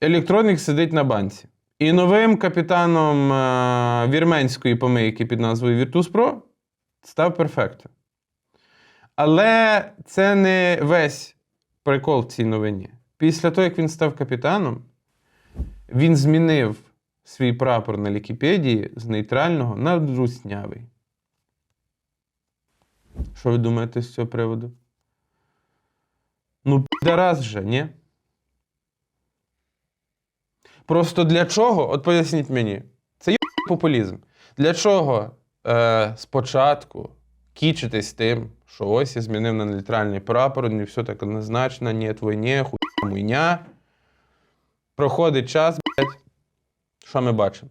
Електронік сидить на банці. І новим капітаном е, вірменської помийки під назвою Virtus Pro став Perfecto. Але це не весь прикол в цій новині. Після того, як він став капітаном, він змінив свій прапор на Вікіпедії з нейтрального на руснявий. Що ви думаєте з цього приводу? Ну, раз же, ні? Просто для чого? От поясніть мені, це є популізм. Для чого е, спочатку кічитись тим, що ось я змінив на нейтральний прапор, не все так однозначно, ні, твой ні, хуйня, муйня. Проходить час, блядь. Що ми бачимо?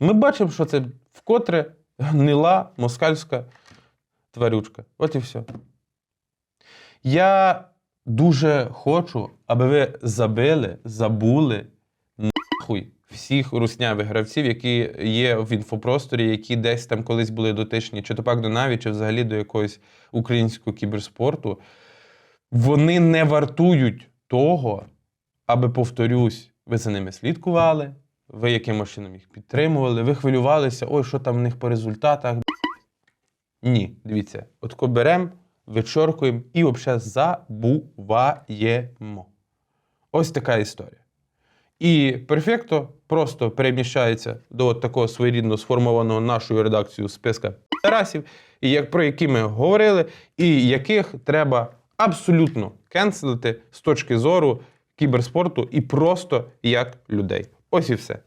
Ми бачимо, що це вкотре гнила москальська тварючка. От і все. Я дуже хочу, аби ви забили, забули нахуй всіх руснявих гравців, які є в інфопросторі, які десь там колись були дотичні, чи то пак до Наві, чи взагалі до якогось українського кіберспорту. Вони не вартують того, аби, повторюсь, ви за ними слідкували, ви якимось чином їх підтримували, ви хвилювалися, ой, що там в них по результатах. Ні, дивіться, от беремо, вичоркуємо і взагалі забуваємо. Ось така історія. І перфекто просто переміщається до от такого своєрідно сформованого нашою редакцією списка расів, і як, про які ми говорили, і яких треба абсолютно кенселити з точки зору кіберспорту і просто як людей. Ось і все.